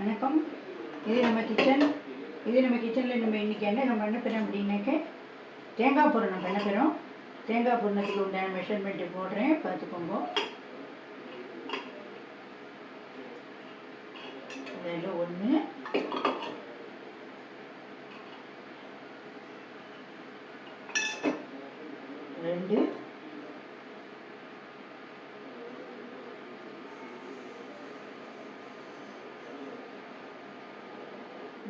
வணக்கம். இது நம்ம கிச்சன் இது நம்ம கிச்சனில் நம்ம இன்றைக்கி என்ன நம்ம என்ன பெறோம் அப்படின்னாக்க தேங்காய் பூரணம் பண்ண போகிறோம் தேங்காய் பூரணத்துக்கு உண்டான மெஷர்மெண்ட்டு போடுறேன். பார்த்துக்கோங்க. அதில் ஒன்று ரெண்டு.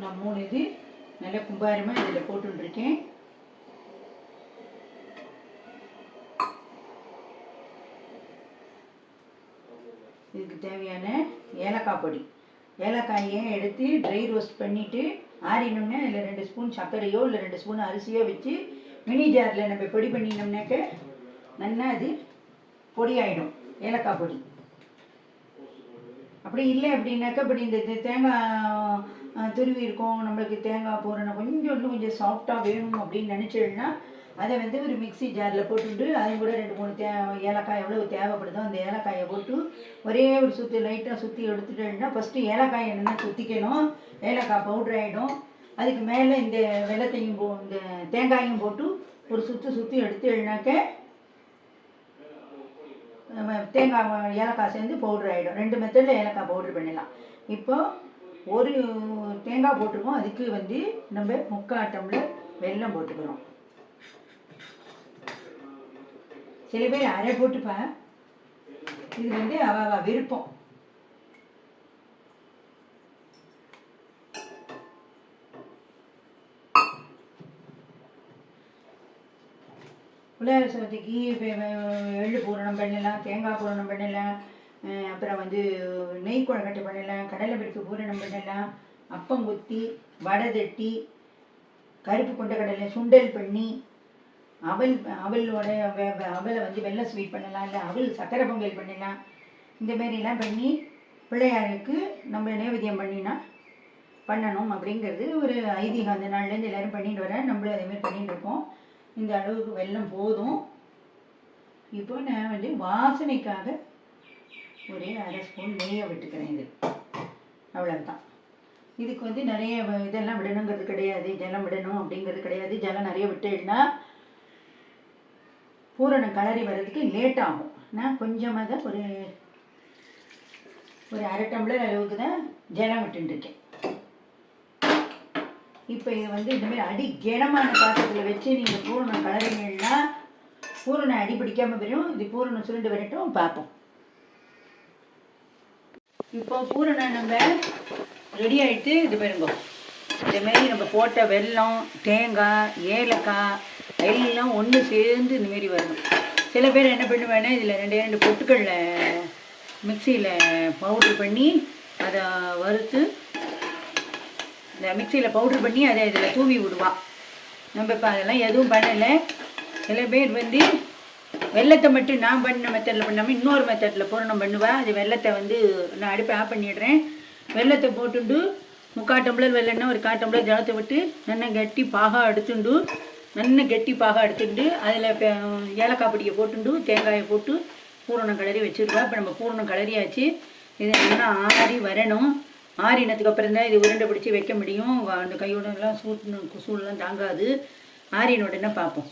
நான் மூணு இது நல்ல கும்பாரமாக இதில் போட்டுருக்கேன். இதுக்கு தேவையான ஏலக்காய் பொடி. ஏலக்காயை எடுத்து ட்ரை ரோஸ்ட் பண்ணிவிட்டு ஆறினோம்னா இல்லை ரெண்டு ஸ்பூன் சர்க்கரையோ இல்லை ரெண்டு ஸ்பூன் அரிசியோ வச்சு மினி ஜாரில் நம்ம பொடி பண்ணினோம்னாக்க நல்லா அது பொடி ஆகிடும் ஏலக்காய் பொடி. அப்படி இல்லை அப்படின்னாக்கா இப்படி இந்த தேங்காய் துருவி இருக்கும் நம்மளுக்கு தேங்காய் பூரணம் கொஞ்சம் இன்னும் கொஞ்சம் சாஃப்டாக வேணும் அப்படின்னு நினச்சிடுனா அதை வந்து ஒரு மிக்ஸி ஜாரில் போட்டுட்டு அது கூட ரெண்டு மூணு தே ஏலக்காய் எவ்வளோ தேவைப்படுதோ அந்த ஏலக்காயை போட்டு ஒரே ஒரு சுற்றி லைட்டாக சுற்றி எடுத்துட்டேன்னா ஃபஸ்ட்டு ஏலக்காயை என்னென்னா சுற்றிக்கணும் ஏலக்காய் பவுட்ரு ஆகிடும் அதுக்கு மேலே இந்த வெள்ளத்தையும் போ இந்த தேங்காயும் போட்டு ஒரு சுற்று சுற்றி எடுத்துனாக்க தேங்காய் ஏலக்காய் சேர்ந்து பவுட்ரு ஆகிடும் ரெண்டு மெத்தடில் ஏலக்காய் பவுட்ரு பண்ணிடலாம். இப்போது ஒரு தேங்காய் போட்டிருக்கோம். அதுக்கு வந்து நம்ம முக்கால் டம்ளர் வெல்லம் போட்டுக்கிறோம். சில பேர் அரை போட்டுப்பேன். இது வந்து அவ விருப்பம். விநாயகர் சதுர்த்திக்கு எள்ளு பூரணம் பண்ணலாம் தேங்காய் பூரணம் பண்ணலாம். அப்புறம் வந்து நெய் குழக்கட்டு பண்ணலாம் கடலை பருப்பு பூரணம் பண்ணலாம். அப்பங்குத்தி வடை தட்டி கருப்பு கொண்டக்கடலை சுண்டல் பண்ணி அவல் அவலோட வெ- அவலை வந்து வெள்ளை ஸ்வீட் பண்ணலாம் இல்லை அவல் சக்கரை பொங்கல் பண்ணலாம். இந்த மாரிலாம் பண்ணி பிள்ளையாருக்கு நம்ம நேவேத்தியம் பண்ணினா பண்ணணும் அப்படிங்கிறது ஒரு ஐதீகம். அந்த நாள்லேருந்து எல்லோரும் பண்ணிட்டு வர நம்மளும் அதேமாதிரி பண்ணிட்டு இருக்கோம் இந்த அளவுக்கு வெள்ளம் போதும். இப்போ நான் வந்து வாசனைக்காக ஒரே அரை ஸ்பூன் நெய்யை விட்டுக்கிறேன் இது. அவ்வளோதான் இதுக்கு வந்து நிறைய இதெல்லாம் விடணுங்கிறது கிடையாது. ஜலம் விடணும் அப்படிங்கிறது கிடையாது. ஜலம் நிறைய விட்டுனா பூரணம் கலரி வர்றதுக்கு லேட் ஆகும். நான் கொஞ்சமாக தான் ஒரு ஒரு அரை டம்ளர் அளவுக்கு தான் ஜலம் விட்டுருக்கேன் இப்போ இது வந்து இந்த மாதிரி அடி கனமான பாத்திரத்தில் வச்சு நீங்கள் பூரணம் கலரிங்கன்னா பூரணம் அடி பிடிக்காமல் போயிடும் இது பூரணம் சுருண்டு வரட்டும் பார்ப்போம். இப்போ பூரணம் நம்ம ரெடி ஆகிட்டு இது பாருங்க. இதுமாரி நம்ம போட்ட வெல்லம் தேங்காய் ஏலக்காய் எல்லாம் ஒன்று சேர்ந்து இந்தமாரி வரணும். சில பேர் என்ன பண்ணுவேன்னா இதில் ரெண்டு ரெண்டு பொட்டுக்களில் மிக்சியில் பவுட்ரு பண்ணி அதை வறுத்து இந்த மிக்சியில் பவுட்ரு பண்ணி அதை இதில் தூவி விடுவா. நம்ம இப்போ அதெல்லாம் எதுவும் பண்ணலை. சில பேர் வந்து வெள்ளத்தை மட்டும் நான் பண்ண மெத்தடில் பண்ணாமல் இன்னொரு மெத்தடில் பூரணம் பண்ணுவேன் அது வெள்ளத்தை வந்து நான் அடுப்பை ஆஃப் பண்ணிடுறேன். வெள்ளத்தை போட்டுண்டு முக்கால் டம்ளர் வெள்ளம்னா ஒரு கால் டம்ளர் ஜலத்தை விட்டு நல்லா கட்டி பாகா எடுத்துண்டு நல்லா கெட்டி பாகா எடுத்துட்டு அதில் ஏலக்காய் பொடியை போட்டுண்டு தேங்காயை போட்டு பூரணம் கிளறி வச்சுருவா. இப்போ நம்ம பூரணம் கிளறியாச்சு. இது நல்லா ஆறி வரணும். ஆறினத்துக்கு அப்புறம் தான் இது உருண்டை பிடிச்சி வைக்க முடியும். அந்த கையோடலாம் எல்லாம் சூட்டு சூடெலாம் தாங்காது. ஆறின உடனே பார்ப்போம்.